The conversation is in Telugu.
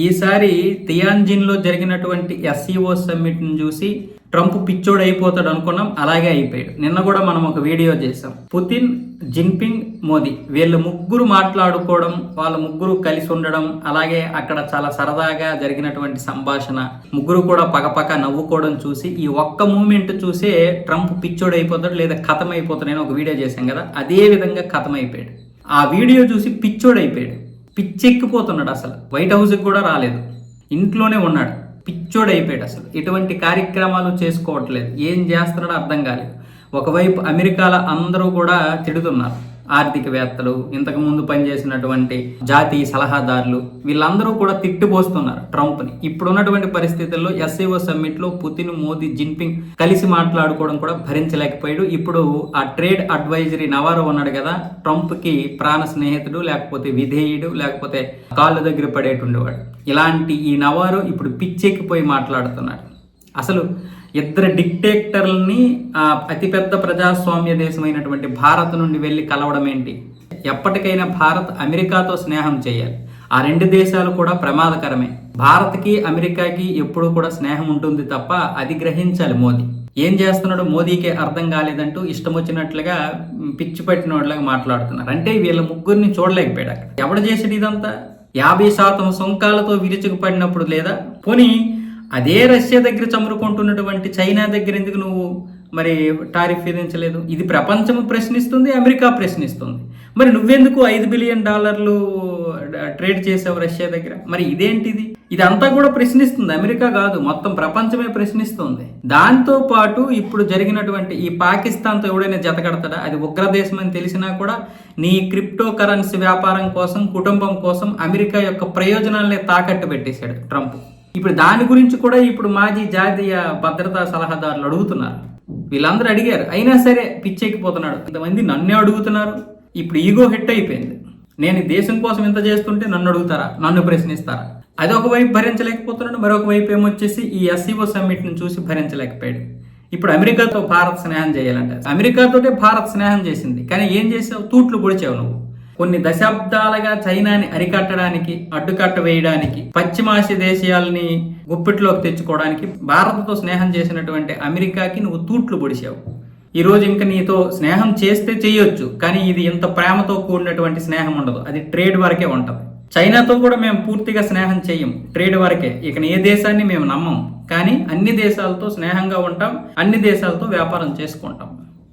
ఈసారి తియాన్జిన్లో జరిగినటువంటి ఎస్సీఓ సమ్మిట్ని చూసి ట్రంప్ పిచ్చోడు అయిపోతాడు అనుకున్నాం అలాగే అయిపోయాడు. నిన్న కూడా మనం ఒక వీడియో చేసాం పుతిన్ జిన్పింగ్ మోదీ. వీళ్ళు ముగ్గురు మాట్లాడుకోవడం వాళ్ళ ముగ్గురు కలిసి ఉండడం అలాగే అక్కడ చాలా సరదాగా జరిగినటువంటి సంభాషణ ముగ్గురు కూడా పకపక నవ్వుకోవడం చూసి ఈ ఒక్క మూమెంట్ చూసే ట్రంప్ పిచ్చోడు అయిపోతాడు లేదా కథం అయిపోతాడు నేను ఒక వీడియో చేశాం కదా అదే విధంగా కథం అయిపోయాడు ఆ వీడియో చూసి పిచ్చోడు అయిపోయాడు పిచ్చెక్కిపోతున్నాడు అసలు. వైట్ హౌస్కి కూడా రాలేదు. ఇంట్లోనే ఉన్నాడు. పిచ్చోడైపోయాడు అసలు. ఎటువంటి కార్యక్రమాలు చేసుకోవట్లేదు. ఏం చేస్తున్నాడో అర్థం కాలేదు. ఒకవైపు అమెరికాలో అందరూ కూడా తిడుతున్నారు. ఆర్థికవేత్తలు ఇంతకు ముందు పనిచేసినటువంటి జాతీయ సలహాదారులు వీళ్ళందరూ కూడా తిట్టిపోస్తున్నారు ట్రంప్ని. ఇప్పుడున్నటువంటి పరిస్థితుల్లో ఎస్ఏఓ సమ్మిట్లో పుతిన్ మోదీ జిన్పింగ్ కలిసి మాట్లాడుకోవడం కూడా భరించలేకపోయాడు. ఇప్పుడు ఆ ట్రేడ్ అడ్వైజరీ నవారో ఉన్నాడు కదా ట్రంప్కి ప్రాణ స్నేహితుడు లేకపోతే విధేయుడు లేకపోతే కాళ్ళు దగ్గర పడేటుండేవాడు ఇలాంటి ఈ నవారు ఇప్పుడు పిచ్చెక్కిపోయి మాట్లాడుతున్నాడు. అసలు ఇద్దరు డిక్టేటర్లని ఆ అతిపెద్ద ప్రజాస్వామ్య దేశమైనటువంటి భారత్ నుండి వెళ్ళి కలవడం ఏంటి? ఎప్పటికైనా భారత్ అమెరికాతో స్నేహం చేయాలి. ఆ రెండు దేశాలు కూడా ప్రమాదకరమే. భారత్కి అమెరికాకి ఎప్పుడూ కూడా స్నేహం ఉంటుంది తప్ప అది గ్రహించాలి మోదీ. ఏం చేస్తున్నాడో మోదీకి అర్థం కాలేదంటూ ఇష్టం వచ్చినట్లుగా పిచ్చి పట్టిన వాళ్ళగా మాట్లాడుతున్నారు. అంటే వీళ్ళ ముగ్గురిని చూడలేకపోయాడు అక్కడ. ఎవడు చేసాడు ఇదంతా? యాభై శాతం సుంకాలతో విరుచుకుపడినప్పుడు లేదా? పోనీ అదే రష్యా దగ్గర చమురుకుంటున్నటువంటి చైనా దగ్గర ఎందుకు నువ్వు మరి టారిఫ్ విధించలేదు? ఇది ప్రపంచం ప్రశ్నిస్తుంది అమెరికా ప్రశ్నిస్తుంది. మరి నువ్వెందుకు ఐదు బిలియన్ డాలర్లు ట్రేడ్ చేసావు రష్యా దగ్గర? మరి ఇదేంటిది? ఇదంతా కూడా ప్రశ్నిస్తుంది అమెరికా కాదు మొత్తం ప్రపంచమే ప్రశ్నిస్తుంది. దాంతో పాటు ఇప్పుడు జరిగినటువంటి ఈ పాకిస్తాన్తో ఎవడైనా జతకడతాడా అది ఉగ్రదేశం అని తెలిసినా కూడా నీ క్రిప్టో కరెన్సీ వ్యాపారం కోసం కుటుంబం కోసం అమెరికా యొక్క ప్రయోజనాలనే తాకట్టు పెట్టేశాడు ట్రంప్. ఇప్పుడు దాని గురించి కూడా ఇప్పుడు మాజీ జాతీయ భద్రతా సలహాదారులు అడుగుతున్నారు. వీళ్ళందరూ అడిగారు అయినా సరే పిచ్చెక్కిపోతున్నాడు. ఇంతమంది నన్నే అడుగుతున్నారు. ఇప్పుడు ఈగో హిట్ అయిపోయింది. నేను దేశం కోసం ఇంత చేస్తుంటే నన్ను అడుగుతారా? నన్ను ప్రశ్నిస్తారా? అది ఒకవైపు భరించలేకపోతున్నాడు మరొక వైపు ఏమొచ్చేసి ఈ ఎస్సీఓ సమ్మిట్ని చూసి భరించలేకపోయాడు. ఇప్పుడు అమెరికాతో భారత్ స్నేహం చేయాలంటే అమెరికాతోటే భారత్ స్నేహం చేసింది. కానీ ఏం చేసావు? తూట్లు పొడిచావు నువ్వు. కొన్ని దశాబ్దాలుగా చైనాని అరికట్టడానికి అడ్డుకట్ట వేయడానికి పశ్చిమాసియా దేశాలని గుప్పిట్లోకి తెచ్చుకోవడానికి భారత్తో స్నేహం చేసినటువంటి అమెరికాకి నువ్వు తూట్లు పొడిచావు. ఈరోజు ఇంకా నీతో స్నేహం చేస్తే చేయొచ్చు కానీ ఇది ఇంత ప్రేమతో కూడినటువంటి స్నేహం ఉండదు. అది ట్రేడ్ వరకే ఉంటుంది. చైనాతో కూడా మేము పూర్తిగా స్నేహం చేయం. ట్రేడ్ వరకే. ఇక ఏ దేశాన్ని మేము నమ్మం. కానీ అన్ని దేశాలతో స్నేహంగా ఉంటాం అన్ని దేశాలతో వ్యాపారం చేసుకుంటాం.